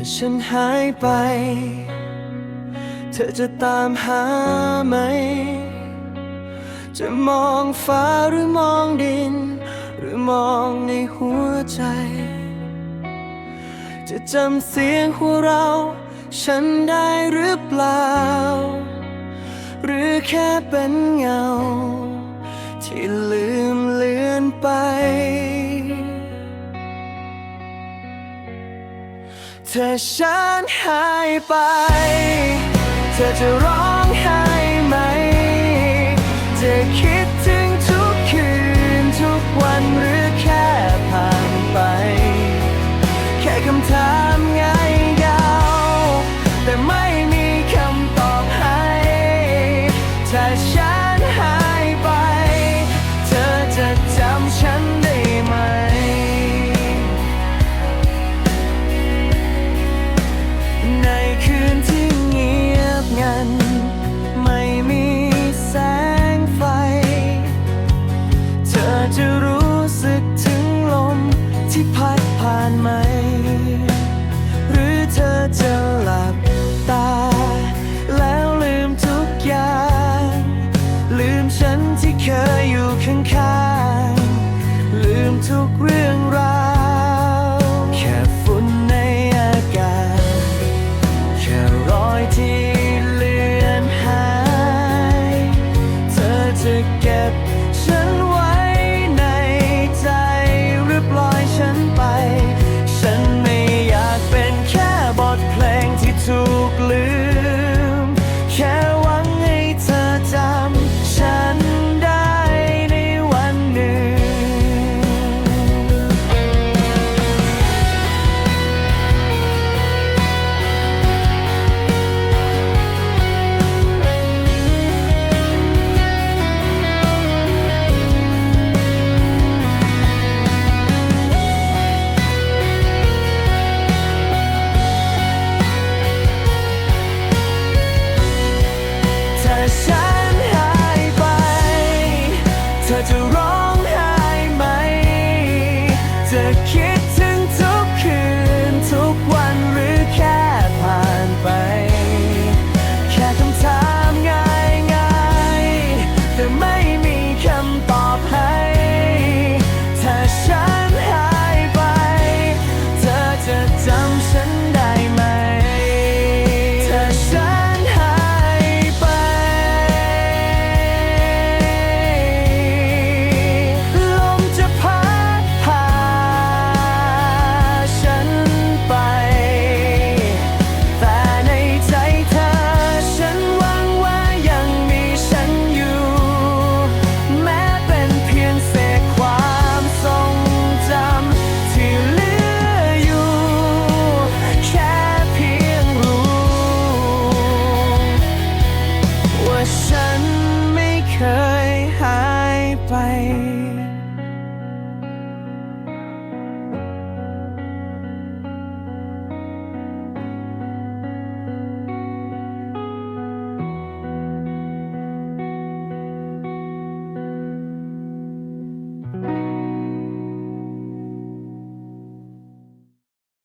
้าฉันหายไป เธอจะตามหาไหม จะมองฟ้าหรือมองดิน หรือมองในหัวใจ จะจำเสียงหัวเรา ฉันได้หรือเปล่า หรือแค่เป็นเงา ที่ลืมเลือนไป เธอฉันหายไป เธอจะร้อง ข้างๆลืมทุกเรื่อง touch a